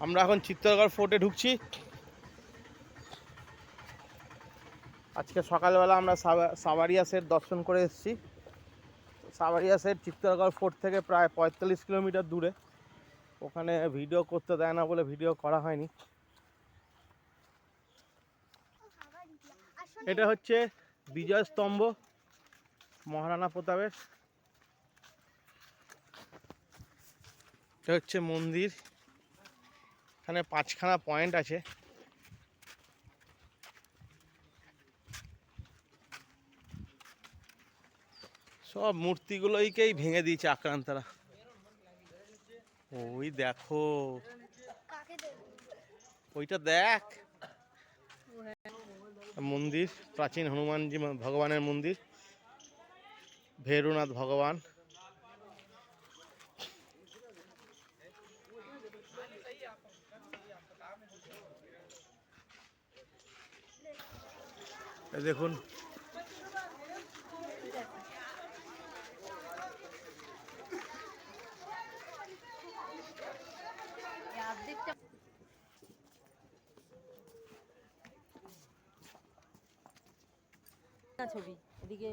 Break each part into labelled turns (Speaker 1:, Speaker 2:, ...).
Speaker 1: আমরা এখন চিত্তরগড় ফোর্টে ঢুকছি। আজকে সকালবেলা আমরা সাবা- সাবারিয়া সেট দর্শন করে এসেছি। সাবারিয়া সেট চিত্তরগড় ফোর্ট থেকে প্রায় পঁয়তাল্লিশ কিলোমিটার দূরে। ওখানে ভিডিও করতে দেয় না বলে ভিডিও করা হয়নি। এটা হচ্ছে বিজয় স্তম্ভ মহারানা প্রতাপের। এটা হচ্ছে মন্দির। এখানে পাঁচখানা পয়েন্ট আছে। সব মূর্তিগুলোইকেই ভেঙে দিয়েছে আক্রান্তরা। ওই দেখো। ওইটা দেখ। মন্দির, প্রাচীন হনুমানজি, ভগবানের মন্দির, ভেরুনাথ ভগবান। দেখুন।
Speaker 2: ছবি এদিকে।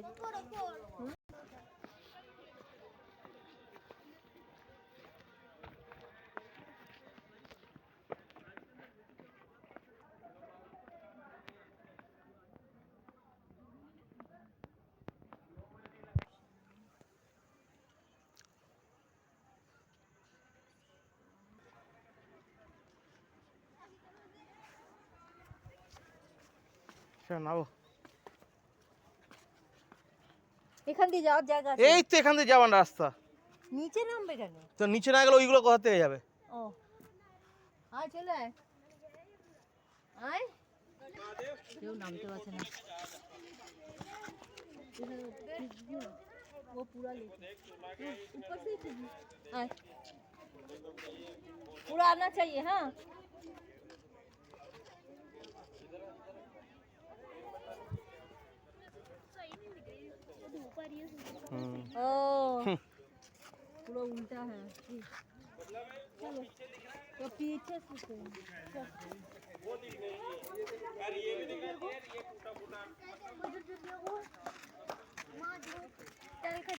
Speaker 1: চল, নামো
Speaker 2: এখান দিয়ে যাওয়ার জায়গা আছে
Speaker 1: এই তো এখান থেকে যাওয়ার রাস্তা
Speaker 2: নিচে নামবে কেন
Speaker 1: তো নিচে না গেলে ওইগুলো কোথা থেকে যাবে
Speaker 2: ও আয় চলে আয় আয় কেউ নামতে পারছে না वो पूरा लेके ऊपर से ही खींच। आए पूरा आना चाहिए हाँ हाँ।
Speaker 1: हम्म।
Speaker 2: पूरा उल्टा है। चलो तो पीछे से तो
Speaker 3: वो ये भी दिख रहा ये टूटा फूटा माँ जो चल। के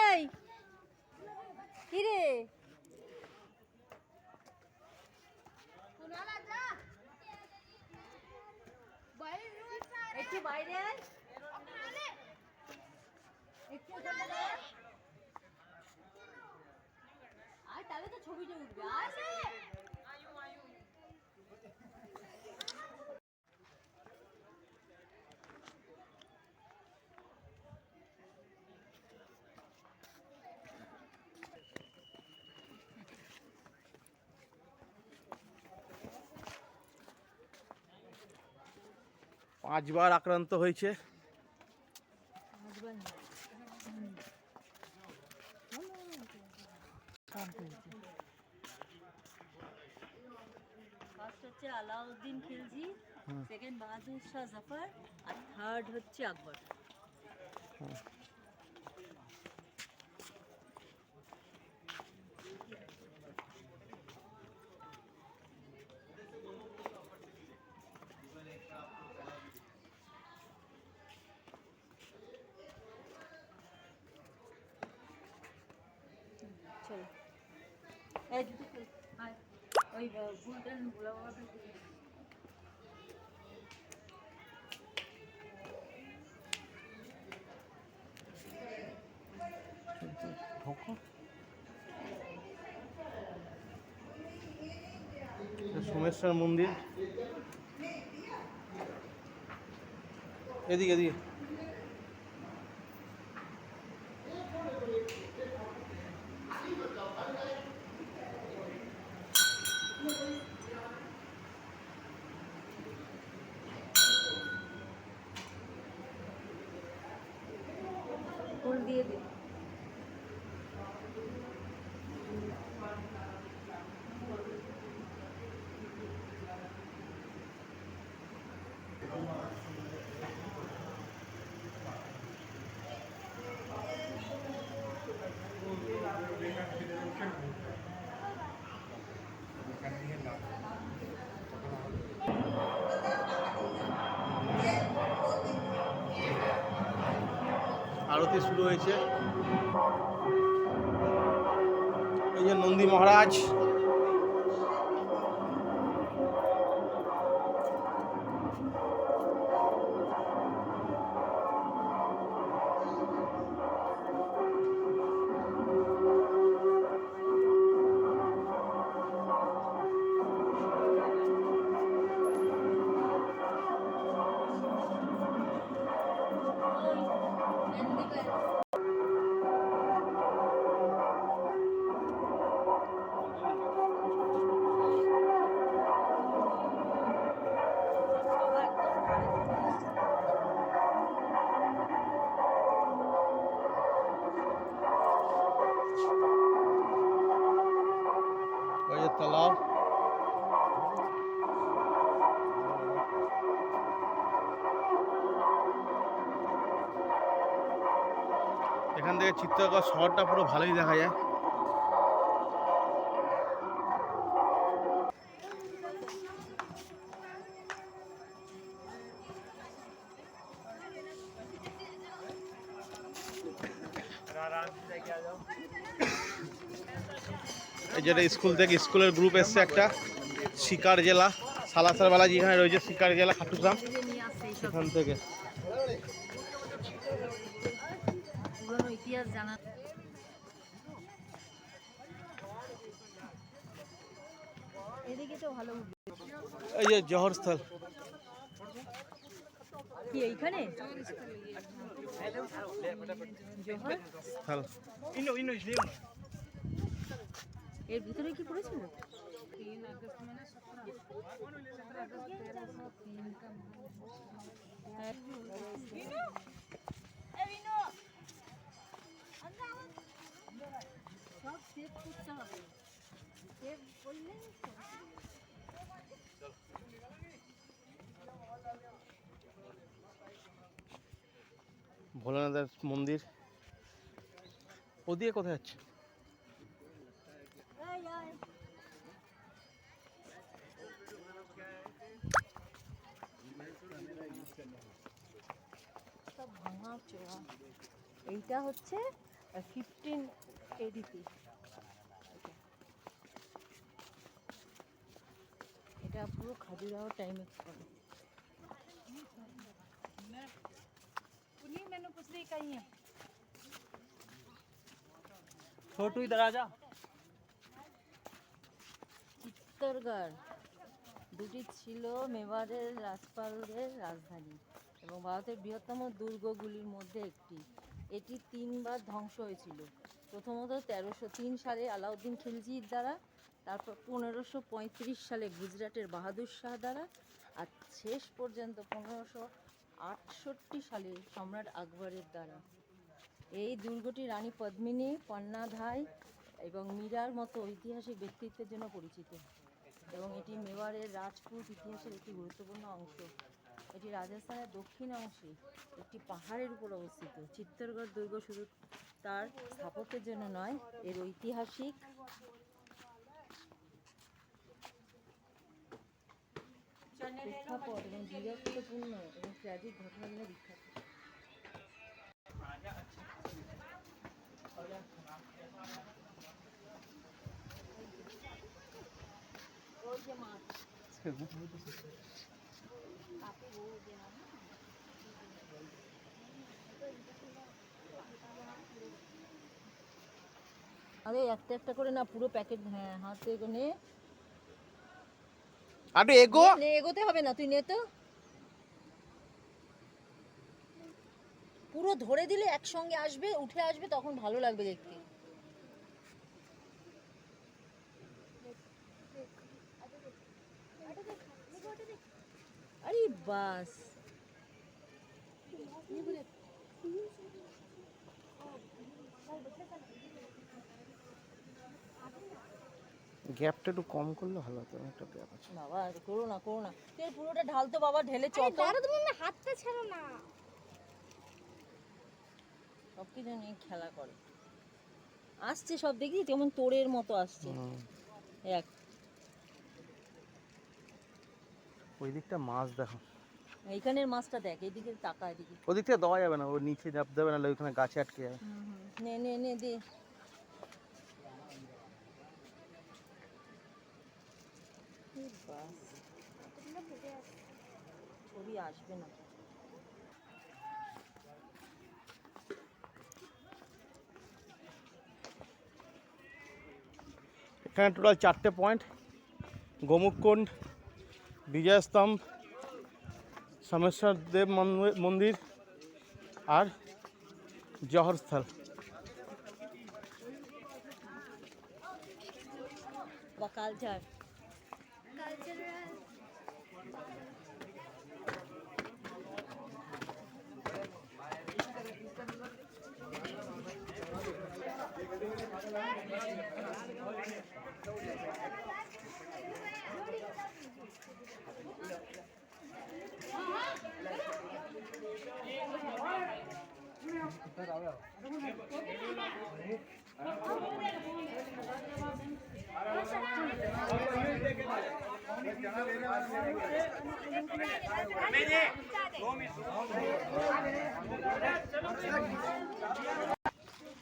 Speaker 2: এই কি রে একটু বাইরে। একটু দাঁড়া। তাহলে তো ছবিটা উঠবে আয়
Speaker 1: পাঁচবার আক্রান্ত হয়েছে।
Speaker 2: ফার্স্ট হচ্ছে আলাউদ্দিন খিলজি সেকেন্ড বাহাদুর শাহ জাফর আর থার্ড হচ্ছে আকবর। ওই ভুলটা ভোলা বাবাটা
Speaker 1: সোমেশ্বর মন্দির। এদিকে এদিকে
Speaker 2: ফুল দিয়ে দিই
Speaker 1: আরতি শুরু হয়েছে। এই যে নন্দী মহারাজ এখান থেকে চিত্রকর শহরটা পুরো ভালোই দেখা যায়। এই যেটা স্কুল থেকে স্কুলের গ্রুপ এসছে একটা। শিকার জেলা সালাসার বেলা যেখানে রয়েছে শিকার জেলা খাটুগ্রাম। সেখান থেকে।
Speaker 2: ইতিহাস জানা এদিকে তো ভালো
Speaker 1: এই যে জহরস্থল।
Speaker 2: কি এইখানে? এর ভিতরে কি পড়েছিল? হ্যাঁ। সব সেভ করতে হবে সেভ করলে
Speaker 1: ভোলানাথের মন্দির ওদিকে কোথায় যাচ্ছে
Speaker 2: সব ভাঙা চোরা এইটা হচ্ছে ফিফটিন এডিপি এটা পুরো খাজুরাহ টাইমে করে
Speaker 4: छोटू इधर आ जा
Speaker 2: চিত্তরগড় দুটি ছিল মেবারের রাজপালের রাজধানী এবং ভারতের বৃহত্তম দুর্গগুলির মধ্যে একটি। এটি তিনবার ধ্বংস হয়েছিল। প্রথমত তেরোশো তিন সালে আলাউদ্দিন খিলজির দ্বারা, তারপর পনেরোশো পঁয়ত্রিশ সালে গুজরাটের বাহাদুর শাহ দ্বারা, আর শেষ পর্যন্ত পনেরোশো আটষট্টি সালে সম্রাট আকবরের দ্বারা। এই দুর্গটি রানী পদ্মিনী পন্নাধাই এবং মীরার মতো ঐতিহাসিক ব্যক্তিত্বের জন্য পরিচিত। এবং এটি মেওয়ারের রাজপুত ইতিহাসের একটি গুরুত্বপূর্ণ অংশ। এটি রাজস্থানের দক্ষিণ অংশে একটি পাহাড়ের উপর অবস্থিত। চিত্তরগড় দুর্গ শুধু তার স্থাপত্যের জন্য নয়, এর ঐতিহাসিক প্রেক্ষাপট এবং বীরত্বপূর্ণ এবং ট্র্যাজিক ঘটনার জন্য বিখ্যাত। আরে একটা একটা করে না পুরো প্যাকেট হ্যাঁ হাতে নে
Speaker 1: আরে এগো।
Speaker 2: এগোতে হবে না তুই নে তো। পুরো ধরে দিলে একসঙ্গে আসবে উঠে আসবে তখন ভালো লাগবে দেখতে আরে বাস।
Speaker 1: গ্যাপটা একটু কম করলে ভালো হতো একটা গ্যাপ আছে
Speaker 2: বাবা আর করো না করো না। তুই পুরোটা ঢাল তো বাবা ঢেলে চত
Speaker 3: দাঁড়ো তুমি না হাতটা ছাড়ো না।
Speaker 2: সব কিছু নিয়ে খেলা করে। আসছে সব দেখি কেমন তোড়ের মতো আসছে। এক।
Speaker 1: ওই দিকটা মাছ দেখো।
Speaker 2: এইখানের মাছটা দেখ এইদিকে তাকা এদিকে।
Speaker 1: ওদিক থেকে দেওয়া যাবে না ও নিচে চাপ দেবে না ওইখানে গাছে আটকে যাবে।
Speaker 2: নে নে নে দে। ছবি আসবে না।
Speaker 1: এখানে টোটাল চারটে পয়েন্ট গোমুখকুণ্ড বিজয়স্তম্ভ সোমেশ্বর দেব মন্দ- মন্দির আর জহরস্থল।
Speaker 2: বা কালচার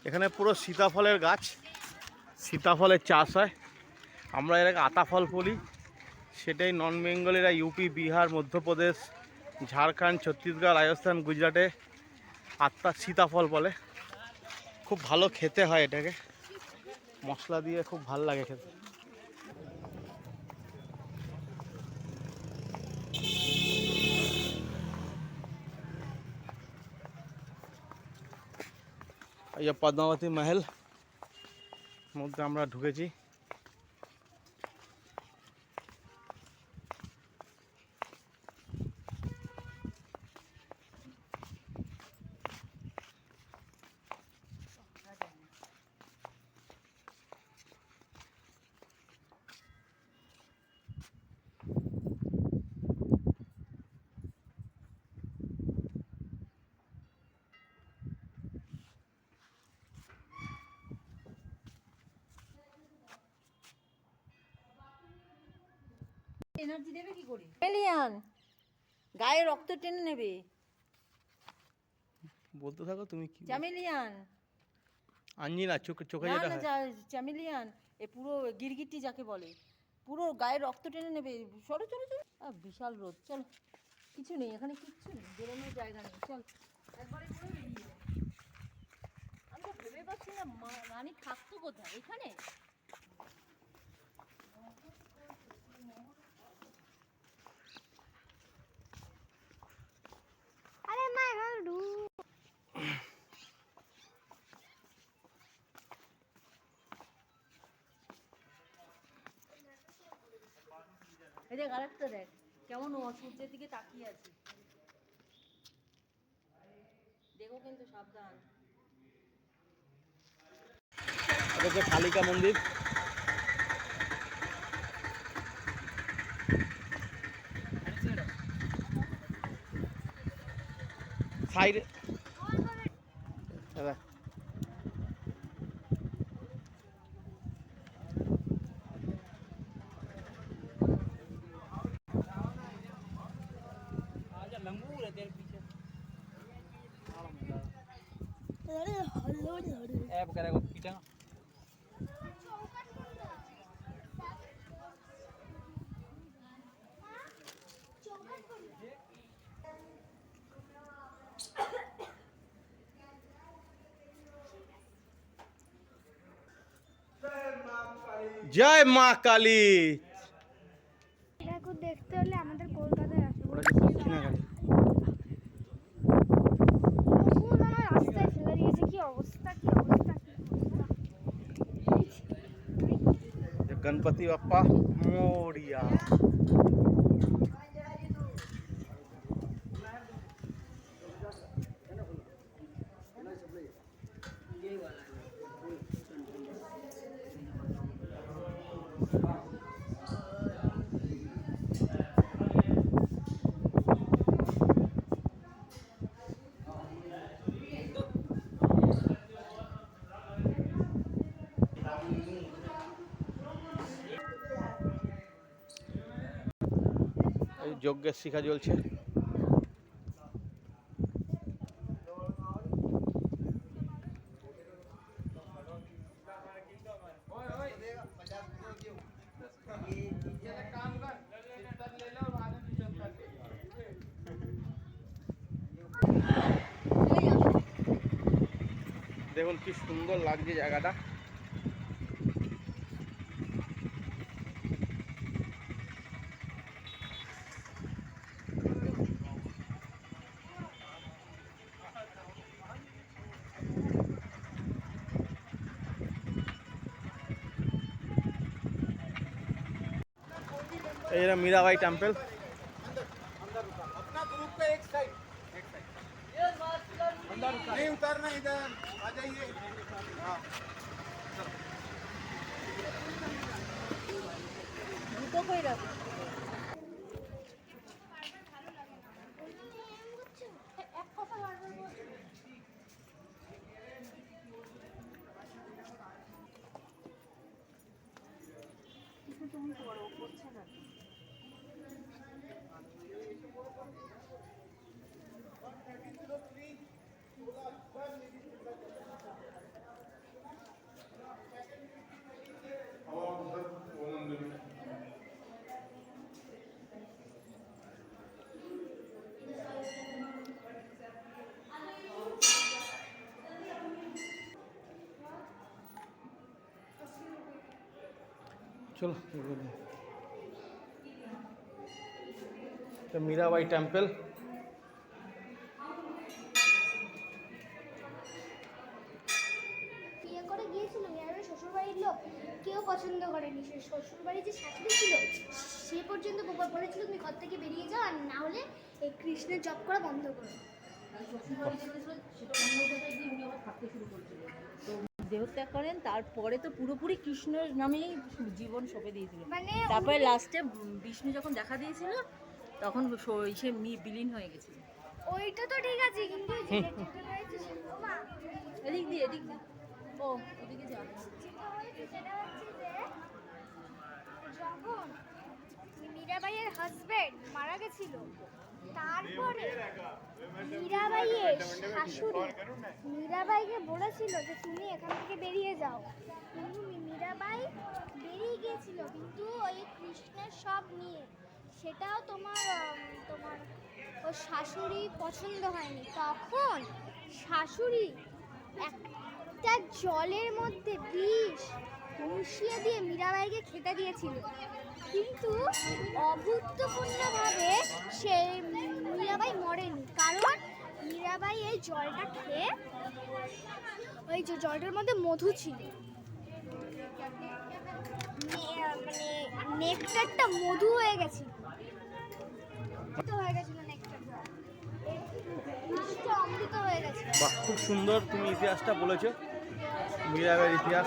Speaker 1: এখানে পুরো সীতাফলের গাছ। সীতাফলের চাষ হয়। আমরা এটাকে আতাফল বলি সেটাই নন বেঙ্গলিরা ইউপি বিহার মধ্যপ্রদেশ ঝাড়খণ্ড ছত্তিশগড় রাজস্থান গুজরাটে আত্মা সীতাফল বলে। খুব ভালো খেতে হয় এটাকে। মশলা দিয়ে খুব ভালো লাগে খেতে। এই পদ্মাবতী মহল, মধ্যে আমরা ঢুকেছি।
Speaker 2: এনার্জি দেবে কি করে? এলিয়ান গায়ে রক্ত টেনে নেবে।
Speaker 1: বলতে থাকো তুমি কি
Speaker 2: চ্যামেলিয়ান
Speaker 1: আঞ্জিনা চোখে চোখে যেটা
Speaker 2: না চ্যামেলিয়ান এ পুরো গিরগিটি যাকে বলে। পুরো গায়ে রক্ত টেনে নেবে। সরো চলো চলো। বিশাল রোদ চল। কিছু নেই এখানে কিচ্ছু নেই। বেরোনোর জায়গা নেই চল। একবারে করে বেরিয়ে আমি তো ভেবে পাচ্ছি না রানী থাকতো কোথায়? এখানে?
Speaker 3: আরে মা ডু
Speaker 2: এই দেখ আরেকটা দেখ। কেমন ও সূর্যের দিকে তাকিয়ে আছে। দেখো কিন্তু সাবধান।
Speaker 1: এটা হচ্ছে কালিকা মন্দির সাইডে দাদা जय मा
Speaker 3: काली।
Speaker 1: गणपति बापा मोड़िया. যজ্ঞের শিখা জ্বলছে। দেখুন কি সুন্দর লাগছে জায়গাটা। এই মীরাবাই টেম্পল।
Speaker 4: नहीं उतरना इधर। आ जाइए। हाँ
Speaker 3: চলো তো মীরাবাই টেম্পল। কেউ পছন্দ করেনি। যে শাশুড়ি ছিল সে পর্যন্ত তুমি ঘর থেকে বেরিয়ে যাও আর এই কৃষ্ণের জব করা বন্ধ করো।
Speaker 2: দেহত্যাগ করেন তারপরে তো পুরোপুরি কৃষ্ণের নামেই জীবন সঁপে দিয়েছিল
Speaker 3: মানে
Speaker 2: তারপরে লাস্টে বিষ্ণু যখন দেখা দিয়েছিল তখন সে মি- বিলীন হয়ে গেছিল।
Speaker 3: ওইটা তো ঠিক আছে কিন্তু
Speaker 2: এদিক দিয়ে এদিক দিয়ে। ও ওদিকে যে
Speaker 3: যখন মীরাবাইয়ের হাজবেন্ড মারা গেছিল তারপরে মীরাবাইয়ের শাশুড়ি মীরাবাইকে বলেছিল যে, তুমি এখান থেকে বেরিয়ে যাও। কিন্তু মীরাবাই বেরিয়ে গিয়েছিল, কিন্তু ওই কৃষ্ণের সব নিয়ে। সেটাও তোমার তোমার ওর শাশুড়ি পছন্দ হয়নি। তখন শাশুড়ি একটা জলের মধ্যে বিষ মিশিয়ে দিয়ে মীরাবাইকে খেতে দিয়েছিল। কিন্তু অভূতপূর্ণভাবে সে মীরাবাই মরেনি। কারণ মীরাবাই এই জলটা খেয়ে ওই যে জলটার মধ্যে মধু ছিল। মানে নেকটারটা মধু হয়ে অমৃত হয়ে অমৃত হয়ে গেছিল।
Speaker 1: বাহ, খুব সুন্দর তুমি ইতিহাসটা বলেছ। মীরাবাইয়ের ইতিহাস।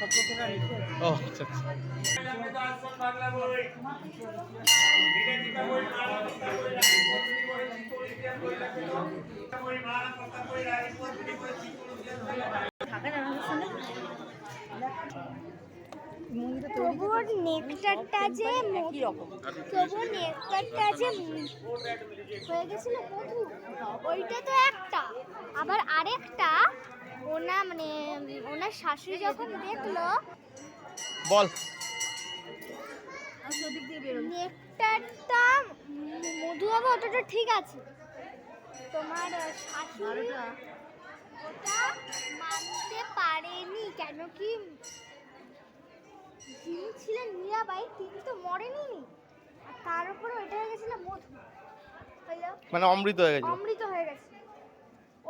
Speaker 1: আচ্ছা আচ্ছা।
Speaker 3: তবুও নেকটারটা যে তবুও নেকটারটা যে হয়ে গেছিল ওইটা তো একটা। আবার আরেকটা ওনা মানে ওনার শাশুড়ি যখন দেখল
Speaker 1: বল।
Speaker 3: নেকটারটা মধু হবে অতটা ঠিক আছে। তোমার শাশুড়ি ওটা মানতে পারেনি কেন কি যিনি ছিলেন মীরাবাই তিনি তো মরেনি। আর তার উপরে ওইটা হয়ে গেছিল মধু।
Speaker 1: মানে অমৃত হয়ে গেছে
Speaker 3: অমৃত হয়ে গেছে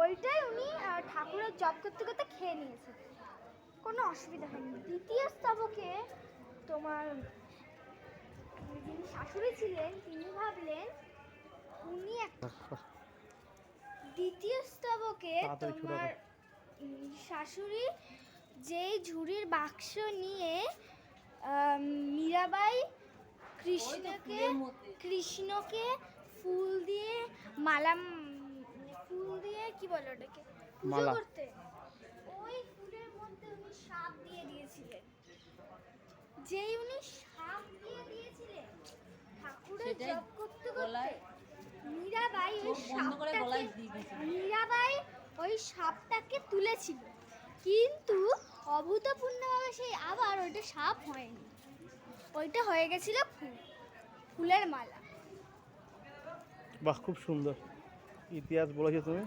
Speaker 3: ওইটাই উনি ঠাকুরের জপ করতে করতে খেয়ে নিয়েছে। কোনো অসুবিধা হয়নি। দ্বিতীয় স্তবকে তোমার যিনি শাশুড়ি ছিলেন তিনি ভাবলেন উনি একটা দ্বিতীয় স্তবকে তোমার শাশুড়ি যেই ঝুড়ির বাক্স নিয়ে মীরাবাই কৃষ্ণকে কৃষ্ণকে ফুল দিয়ে মালা ফুল দিয়ে কি বলে ওটাকে? পুজো
Speaker 1: মালা।
Speaker 3: করতে? ওই ফুলের মধ্যে উনি সাপ দিয়ে দিয়েছিলেন। যেই উনি সাপ দিয়ে দিয়েছিলেন ঠাকুরের জপ করতে করতে মীরাবাই ওই সাপটাকে মীরাবাই ওই সাপটাকে তুলেছিল। কিন্তু অভূতপূর্ণভাবে সেই আবার ওইটা সাপ হয়নি। ওইটা হয়ে গেছিল ফুল ফুলের মালা।
Speaker 1: বাহ খুব সুন্দর। ইতিহাস বলেছ তুমি?